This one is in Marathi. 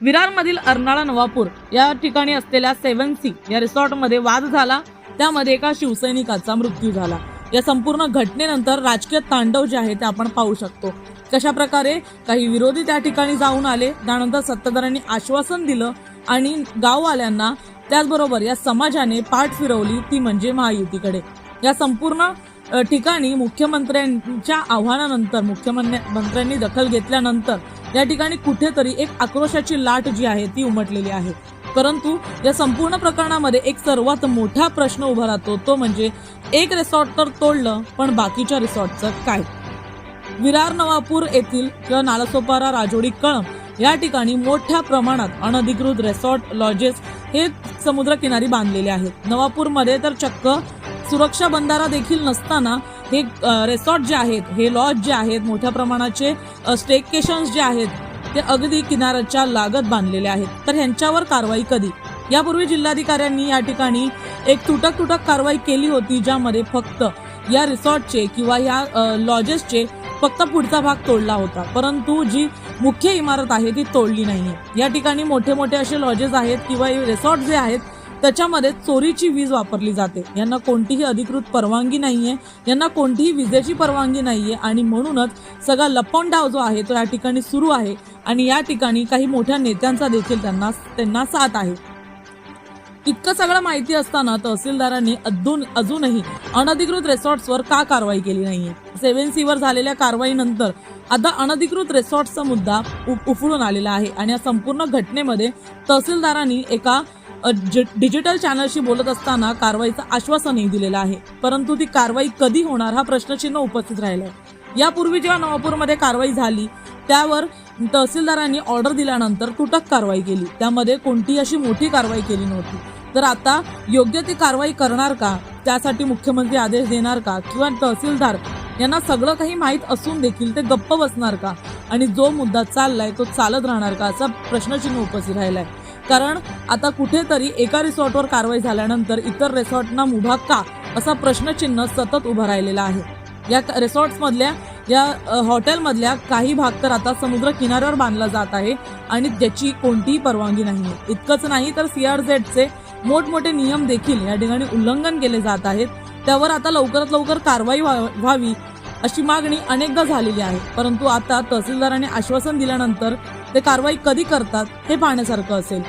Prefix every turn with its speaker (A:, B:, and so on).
A: विरारमधील अर्नाळा नवापूर या ठिकाणी असलेल्या सेव्हन सी या रिसॉर्टमध्ये वाद झाला. त्यामध्ये एका शिवसैनिकाचा मृत्यू झाला. या संपूर्ण घटनेनंतर राजकीय तांडव जे आहे ते आपण पाहू शकतो. कशा प्रकारे काही विरोधी त्या ठिकाणी जाऊन आले त्यानंतर सत्ताधाऱ्यांनी आश्वासन दिलं आणि गाववाल्यांना त्याचबरोबर या समाजाने पाठ फिरवली ती म्हणजे महायुतीकडे. या संपूर्ण ठिकाणी मुख्यमंत्र्यांच्या आव्हानानंतर मुख्यमंत्र्यांनी दखल घेतल्यानंतर या ठिकाणी कुठेतरी एक आक्रोशाची लाट जी आहे ती उमटलेली आहे. परंतु या संपूर्ण प्रकरणामध्ये एक सर्वात मोठा प्रश्न उभा राहतो तो म्हणजे एक रिसॉर्ट तर तोडलं पण बाकीच्या रिसॉर्टचं काय? विरार नवापूर येथील किंवा नालासोपारा राजोडी कळम या ठिकाणी मोठ्या प्रमाणात अनधिकृत रेसॉर्ट लॉजेस हे समुद्रकिनारी बांधलेले आहेत. नवापूरमध्ये तर चक्क सुरक्षा बंधारा देखील नसताना हे रेसॉर्ट जे आहेत हे लॉज जे आहेत मोठ्या प्रमाणाचे स्टेकेशन्स जे आहेत ते अगदी किनाऱ्याच्या लागत बांधलेले आहेत. तर ह्यांच्यावर कारवाई कधी? यापूर्वी जिल्हाधिकाऱ्यांनी या ठिकाणी एक तुटक तुटक कारवाई केली होती ज्यामध्ये फक्त या रिसॉर्टचे किंवा या लॉजेसचे फक्त पुढचा भाग तोडला होता. परंतु जी मुख्य इमारत आहे ती तोडली नाहीये. या ठिकाणी मोठे मोठे असे लॉजेस आहेत किंवा रिसॉर्ट जे आहेत त्याच्यामध्ये चोरीची वीज वापरली जाते. यांना कोणतीही अधिकृत परवानगी नाहीये. यांना कोणतीही विजेची परवानगी नाहीये. आणि म्हणूनच सगळा लपोंडाव जो आहे तो या ठिकाणी सुरू आहे. आणि या ठिकाणी काही मोठ्या नेत्यांचा देखील त्यांना त्यांना साथ आहे. इतकं सगळं माहिती असताना तहसीलदारांनी अजून अजूनही अनधिकृत रिसॉर्ट्सवर का कारवाई केली नाहीये? सेव्हन सीवर झालेल्या कारवाईनंतर आता अनधिकृत रिसॉर्ट्सचा मुद्दा उ- उफळून आलेला आहे. आणि या संपूर्ण घटनेमध्ये तहसीलदारांनी एका डिजिटल चॅनलशी बोलत असताना कारवाईचं आश्वासनही दिलेलं आहे. परंतु ती कारवाई कधी होणार हा प्रश्नचिन्ह उपस्थित राहिला आहे यापूर्वी जेव्हा नवापूरमध्ये कारवाई झाली त्यावर तहसीलदारांनी ऑर्डर दिल्यानंतर तुटक कारवाई केली. त्यामध्ये कोणतीही अशी मोठी कारवाई केली नव्हती. तर आता योग्य ती कारवाई करणार का? त्यासाठी मुख्यमंत्री आदेश देणार का? किंवा तहसीलदार यांना सगळं काही माहीत असून देखील ते गप्प बसणार का? आणि जो मुद्दा चाललाय तो चालत राहणार का? असा प्रश्नचिन्ह उपस्थित राहिलाय. कारण आता कुठेतरी एका रिसॉर्टवर कारवाई झाल्यानंतर इतर रिसॉर्टना मुभा का असा प्रश्नचिन्ह सतत उभा राहिलेला आहे. या रिसॉर्ट्समधल्या या हॉटेलमधल्या काही भाग तर आता समुद्र किनाऱ्यावर बांधला जात आहे आणि त्याची कोणतीही परवानगी नाही इतकंच नाही तर सीआरझेडचे मोठमोठे नियम देखील या ठिकाणी उल्लंघन केले जात आहेत. त्यावर आता लवकरात लवकर कारवाई व्हा- व्हावी अशी मागणी अनेकदा झालेली आहे. परंतु आता तहसीलदारांनी आश्वासन दिल्यानंतर ते कारवाई कधी करतात हे पाहण्यासारखं असेल.